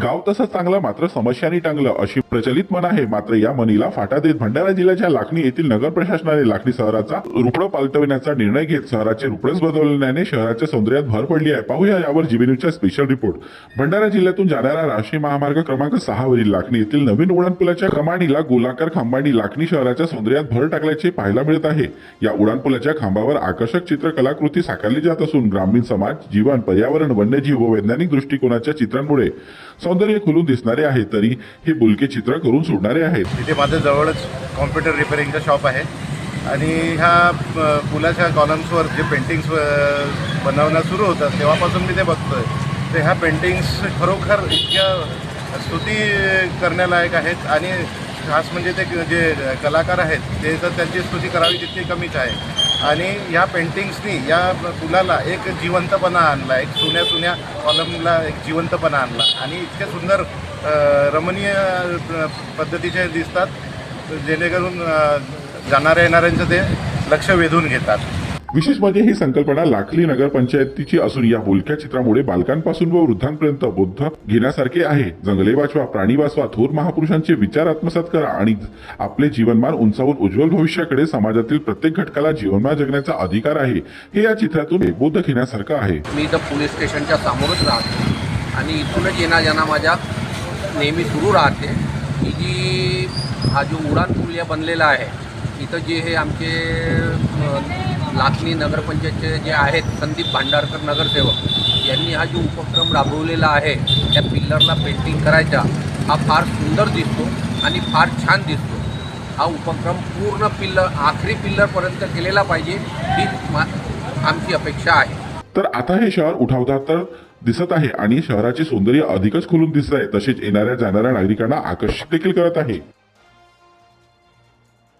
गाव तसं चांगलं मात्र समस्यांनी टांगलं अशी प्रचलित मन आहे. मात्र या मनीला फाटा देत भंडारा जिल्ह्याच्या लाखणी येथील नगर प्रशासनाने लाखणी शहराचा रुपडं पालटविण्याचा निर्णय घेत शहराचे रुपडेच बदलण्याने शहराच्या सौंदर्यात भर पडली आहे. पाहूया यावर जीबीन्यूजचा स्पेशल रिपोर्ट भंडारा जिल्ह्यातून जाणारा राष्ट्रीय महामार्ग क्रमांक सहा वरील लाखणी येथील नवीन उडानपुलाच्या कमानीला गोलाकार खांबांनी लाखणी शहराच्या सौंदर्यात भर टाकल्याचे पाहायला मिळत आहे. या उडानपुलाच्या खांबावर आकर्षक चित्र कलाकृती साकारली जात असून ग्रामीण समाज जीवन पर्यावरण वन्यजीव व वैज्ञानिक दृष्टिकोनाच्या चित्रांमुळे सौंदर्य खुलून दिसणारे आहे तरी हे बुलके चित्र करून सोडणारे आहेत. तिथे माझं जवळच कॉम्प्युटर रिपेअरिंगचं शॉप आहे. आणि ह्या पुलाच्या कॉलम्सवर जे पेंटिंग्स बनवणं सुरू होतं तेव्हापासून मी ते बघतोय. तर ह्या पेंटिंग्स खरोखर इतक्या स्तुती करण्यालायक आहेत आणि खास म्हणजे ते जे कलाकार आहेत ते तर त्यांची स्तुती करावी तितकी कमीच आहे. आणि ह्या पेंटिंग्सनी या पुलाला एक जिवंतपणा आणला एक सुन्या सुन्या कॉलमला एक जिवंतपणा आणला. आणि इतके सुंदर रमणीय पद्धतीचे दिसतात जेणेकरून जाणाऱ्या येणाऱ्यांचं ते लक्ष वेधून घेतात. विशेष म्हणजे ही संकल्पना लाखली नगरपंचायतीची असून या बोलक्या चित्रामुळे बालकांपासून व वृद्धांपर्यंत बुद्ध घेण्यासारखे आहे. जंगले वाचवा प्राणी वाचवा थोर महापुरुषांचे विचार आत्मसात करा आणि आपले जीवनमान उंचावून उज्ज्वल भविष्याकडे समाजातील प्रत्येक घटकाला जीवनमान जगण्याचा अधिकार आहे. हे या चित्रातून बोध घेण्यासारखं आहे. मी इथं पोलीस स्टेशनच्या समोरच राहतो आणि इथूनच येणार जाणं माझ्या नेहमी सुरू राहते. की जी हा जो उडान पूल या बनलेला आहे इथं जे हे आमचे लाखनी नगरपंचायतचे जे आहेत संदीप भांडारकर नगरसेवक यांनी हा जो उपक्रम राबवलेला आहे त्या पिल्लरला पेंटिंग करायचा हा फार सुंदर दिसतो आणि फार छान दिसतो. हा उपक्रम पूर्ण पिल्लर आखरी पिल्लरपर्यंत केलेला पाहिजे ही मा आमची अपेक्षा आहे. तर आता हे शहर उठावदार तर दिसत आहे आणि शहराचे सौंदर्य अधिकच खुलून दिसत आहे तसेच येणाऱ्या जाणाऱ्या नागरिकांना आकर्षित देखील करत आहे.